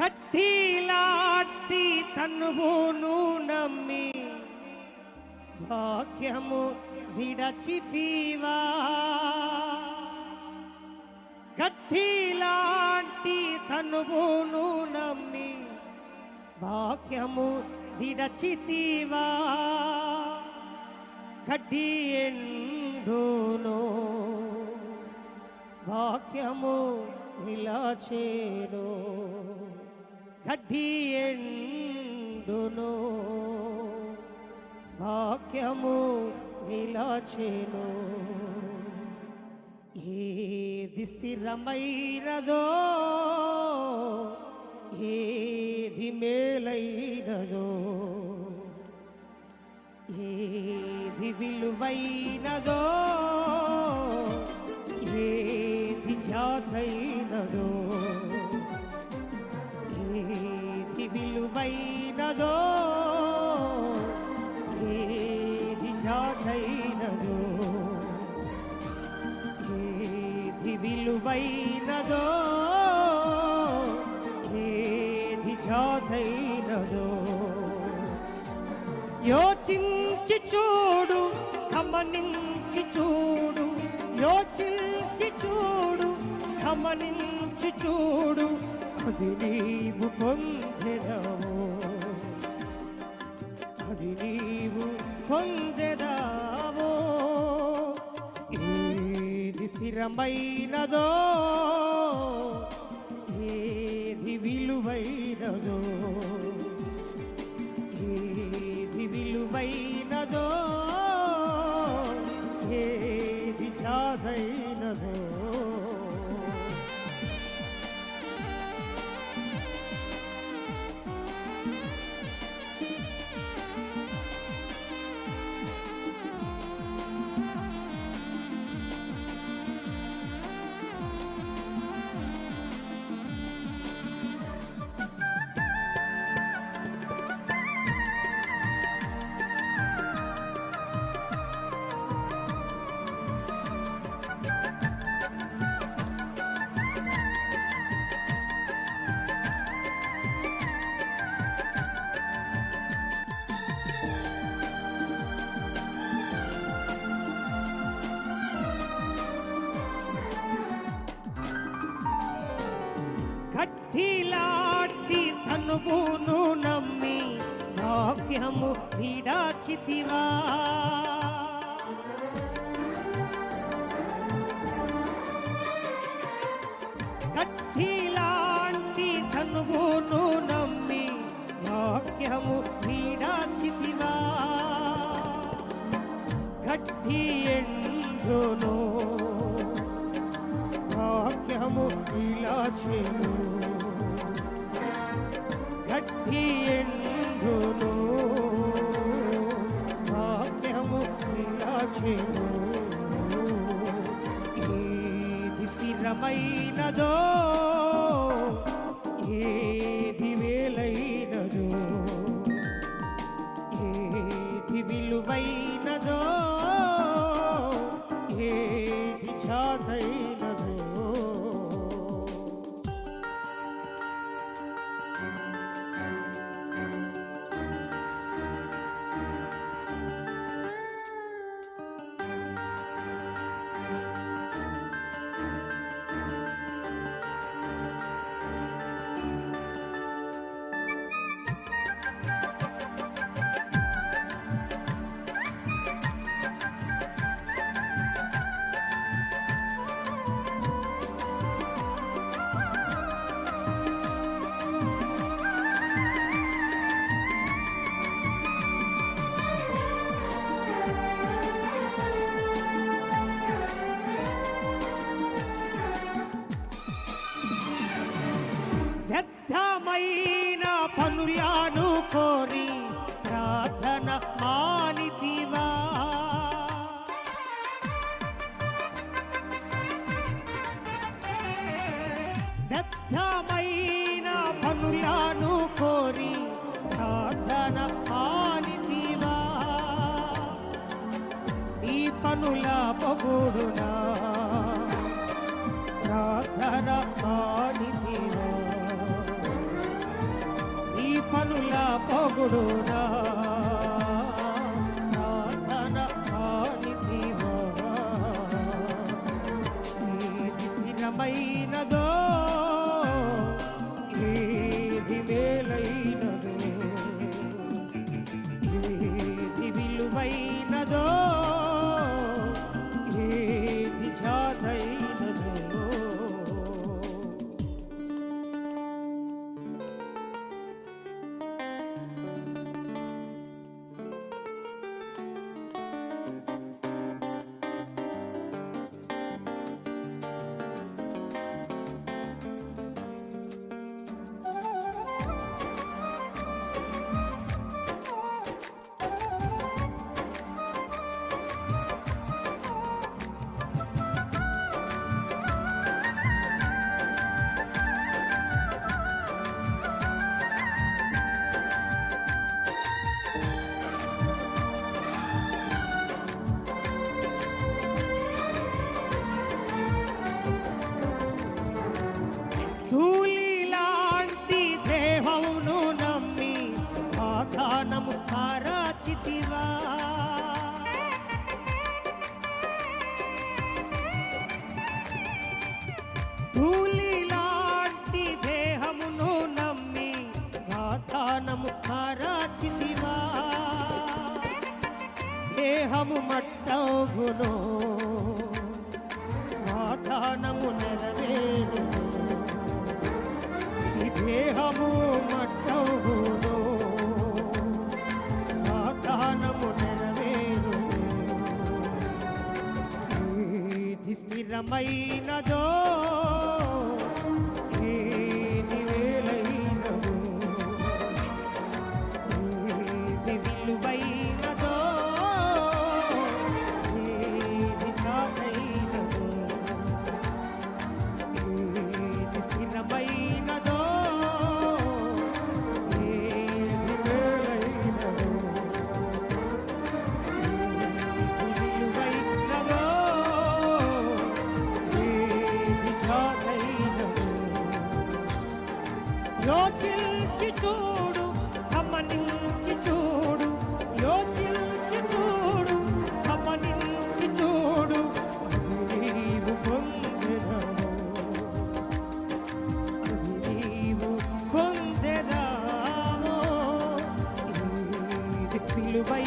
గట్టిలాటి తన్నువును నమ్మి భాగ్యము విడచితివా. కట్టిలాంటి తనువును నమ్మి భాగ్యము విడచితివా. కడ్డి ఎండును భాగ్యము ఇలా గడ్డి ఎండును వాక్యము నిలచేను. ఏది స్థిరమైనదో ఏది మేలైనదో ఏది విలువైనదో ఏది జాతైనదో విలువైనదో ఏది చాటైనదో ఏది విలువైనదో ఏది చాటైనదో యోచించి చూడు గమనించి చూడు యోచించి చూడు గమనించి చూడు అది నీవు పొందినవు అది నీవు పొందెదావో? ఏది స్థిరమైనదో? ఏది విలువైనదో? ఏది విలువైన గట్టిలాటి తనువును నమ్మి భాగ్యము విడాచితివా. గట్టిలాంటి తనువును నమ్మి భాగ్యము విడాచితివా. గట్టి ఎండును వాక్యము ఇలా విలాచెను గట్టి ఎండును ఇలా విలాచెను ఏది స్థిరమైనదో దేవుడునా? ప్రార్థన ఆడితివో. నీ పనుల పొగుడునా? ప్రార్థన ఆడితివో. స్థిరమై ధూళి లాంటి దేహమును నమ్మి వాగ్దానము కారాచితివా. దేహము మట్టగును వాగ్దానము నెరవేరు ఈ దేహము మట్టగును వాగ్దానము నెరవేరు స్థిరమైనదో சிலுவை